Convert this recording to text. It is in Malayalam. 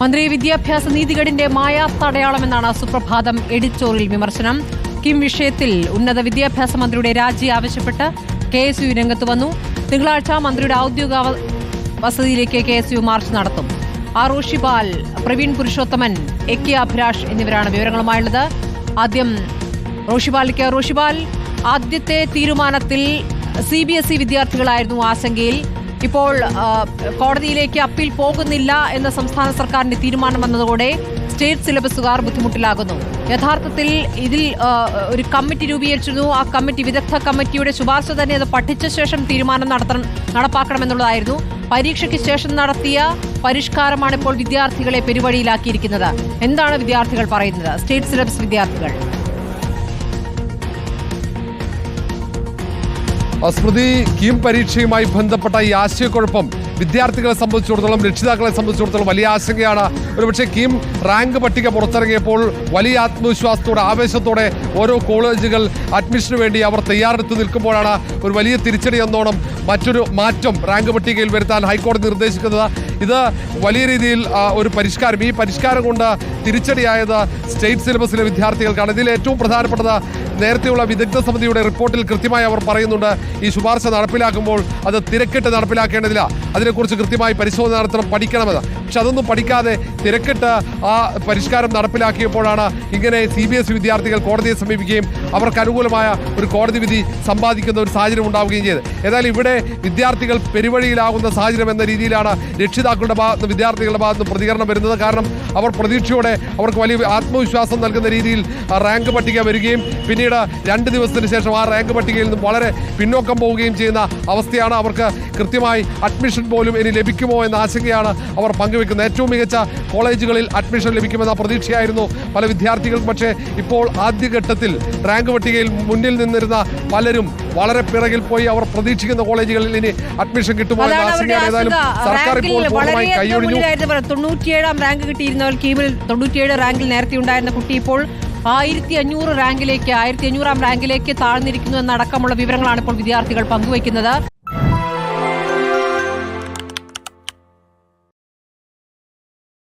മന്ത്രി വിദ്യാഭ്യാസ നീതികേടിന്റെ മായാത്തടയാളമെന്നാണ് സുപ്രഭാതം എഡിറ്റോറിയൽ വിമർശനം. കിം വിഷയത്തിൽ ഉന്നത വിദ്യാഭ്യാസ മന്ത്രിയുടെ രാജി ആവശ്യപ്പെട്ട് കെ എസ് യു രംഗത്ത് വന്നു. തിങ്കളാഴ്ച മന്ത്രിയുടെ ഔദ്യോഗിക വസതിയിലേക്ക് കെ എസ് യു മാർച്ച് നടത്തും. R Roshipal Praveen Purushothaman A K Abhilash എന്നിവരാണ് വിവരങ്ങളുമായുള്ളത്. ആദ്യം റോഷിപാലിക്ക് റോഷിപാൽ ആദ്യത്തെ തീരുമാനത്തിൽ സി ബി എസ് ഇ വിദ്യാർത്ഥികളായിരുന്നു ആശങ്കയിൽ. ഇപ്പോൾ കോടതിയിലേക്ക് അപ്പീൽ പോകുന്നില്ല എന്ന സംസ്ഥാന സർക്കാരിന്റെ തീരുമാനം വന്നതോടെ സ്റ്റേറ്റ് സിലബസുകാർ ബുദ്ധിമുട്ടിലാകുന്നു. യഥാർത്ഥത്തിൽ ഇതിൽ ഒരു കമ്മിറ്റി രൂപീകരിച്ചിരുന്നു. ആ കമ്മിറ്റി വിദഗ്ധ കമ്മിറ്റിയുടെ ശുപാർശ തന്നെ അത് പഠിച്ച ശേഷം തീരുമാനം നടത്തണം നടപ്പാക്കണമെന്നുള്ളതായിരുന്നു. പരീക്ഷയ്ക്ക് ശേഷം നടത്തിയ പരിഷ്കാരമാണ് ഇപ്പോൾ വിദ്യാർത്ഥികളെ പെരുവഴിയിലാക്കിയിരിക്കുന്നത്. എന്താണ് വിദ്യാർത്ഥികൾ പറയുന്നത്? സ്റ്റേറ്റ് സിലബസ് വിദ്യാർത്ഥികൾ. സ്മൃതി കീം പരീക്ഷയുമായി ബന്ധപ്പെട്ട ഈ ആശയക്കുഴപ്പം വിദ്യാർത്ഥികളെ സംബന്ധിച്ചിടത്തോളം രക്ഷിതാക്കളെ സംബന്ധിച്ചിടത്തോളം വലിയ ആശങ്കയാണ്. ഒരുപക്ഷെ കീം റാങ്ക് പട്ടിക പുറത്തിറങ്ങിയപ്പോൾ വലിയ ആത്മവിശ്വാസത്തോടെ ആവേശത്തോടെ ഓരോ കോളേജുകൾ അഡ്മിഷന് വേണ്ടി അവർ തയ്യാറെടുത്ത് നിൽക്കുമ്പോഴാണ് ഒരു വലിയ തിരിച്ചടി എന്നോണം മറ്റൊരു മാറ്റം റാങ്ക് പട്ടികയിൽ വരുത്താൻ ഹൈക്കോടതി നിർദ്ദേശിക്കുന്നത്. ഇത് വലിയ രീതിയിൽ ഒരു പരിഷ്കാരം. ഈ പരിഷ്കാരം കൊണ്ട് തിരിച്ചടിയായത് സ്റ്റേറ്റ് സിലബസിലെ വിദ്യാർത്ഥികൾക്കാണ്. ഇതിൽ ഏറ്റവും പ്രധാനപ്പെട്ടത് നേരത്തെയുള്ള വിദഗ്ധ സമിതിയുടെ റിപ്പോർട്ടിൽ കൃത്യമായി അവർ പറയുന്നുണ്ട് ഈ ശുപാർശ നടപ്പിലാക്കുമ്പോൾ അത് തിരക്കിട്ട് നടപ്പിലാക്കേണ്ടതില്ല. അതിനെക്കുറിച്ച് കൃത്യമായി പരിശോധന നടത്തണം പഠിക്കണമെന്ന്. പക്ഷെ അതൊന്നും പഠിക്കാതെ തിരക്കിട്ട് ആ പരിഷ്കാരം നടപ്പിലാക്കിയപ്പോഴാണ് ഇങ്ങനെ സി ബി എസ് വിദ്യാർത്ഥികൾ കോടതിയെ സമീപിക്കുകയും അവർക്ക് അനുകൂലമായ ഒരു കോടതി വിധി സമ്പാദിക്കുന്ന ഒരു സാഹചര്യം ഉണ്ടാവുകയും ചെയ്തു ഏതായാലും ഇവിടെ വിദ്യാർത്ഥികൾ പെരുവഴിയിലാകുന്ന സാഹചര്യം എന്ന രീതിയിലാണ് രക്ഷിതാക്കളുടെ ഭാഗത്ത് വിദ്യാർത്ഥികളുടെ ഭാഗത്ത് പ്രതികരണം വരുന്നത്. കാരണം അവർ പ്രതീക്ഷയോടെ അവർക്ക് വലിയ ആത്മവിശ്വാസം നൽകുന്ന രീതിയിൽ റാങ്ക് പട്ടിക വരികയും പിന്നീട് രണ്ട് ദിവസത്തിന് ശേഷം ആ റാങ്ക് പട്ടികയിൽ നിന്നും വളരെ പിന്നോക്കം പോവുകയും ചെയ്യുന്ന അവസ്ഥയാണ് അവർക്ക് കൃത്യമായി അഡ്മിഷൻ പോലും ഇനി ലഭിക്കുമോ എന്ന ആശങ്കയാണ് അവർ പങ്കുവെക്കുന്നത്. ഏറ്റവും മികച്ച കോളേജുകളിൽ അഡ്മിഷൻ ലഭിക്കുമെന്ന പ്രതീക്ഷയായിരുന്നു പല വിദ്യാർത്ഥികൾക്കും. പക്ഷേ ഇപ്പോൾ ആദ്യഘട്ടത്തിൽ റാങ്ക് പട്ടികയിൽ മുന്നിൽ നിന്നിരുന്ന പലരും വളരെ പിറകിൽ പോയി അവർ പ്രതീക്ഷിക്കുന്ന കോളേജുകളിൽ ഇനി അഡ്മിഷൻ കിട്ടുമോ എന്ന ആശങ്കയാണ്. ഏതായാലും സർക്കാർ ഇപ്പോൾ പൂർണമായി കൈയൊഴിഞ്ഞു. തൊണ്ണൂറ്റിയേഴാം റാങ്ക് കിട്ടിയിരുന്നവർ കീമിൽ തൊണ്ണൂറ്റിയേഴ് റാങ്കിൽ നേരത്തെ ഉണ്ടായിരുന്ന കുട്ടി ഇപ്പോൾ ആയിരത്തി അഞ്ഞൂറ് റാങ്കിലേക്ക് ആയിരത്തി അഞ്ഞൂറാം റാങ്കിലേക്ക് താഴ്ന്നിരിക്കുന്നു എന്നടക്കമുള്ള വിവരങ്ങളാണ് ഇപ്പോൾ വിദ്യാർത്ഥികൾ പങ്കുവയ്ക്കുന്നത്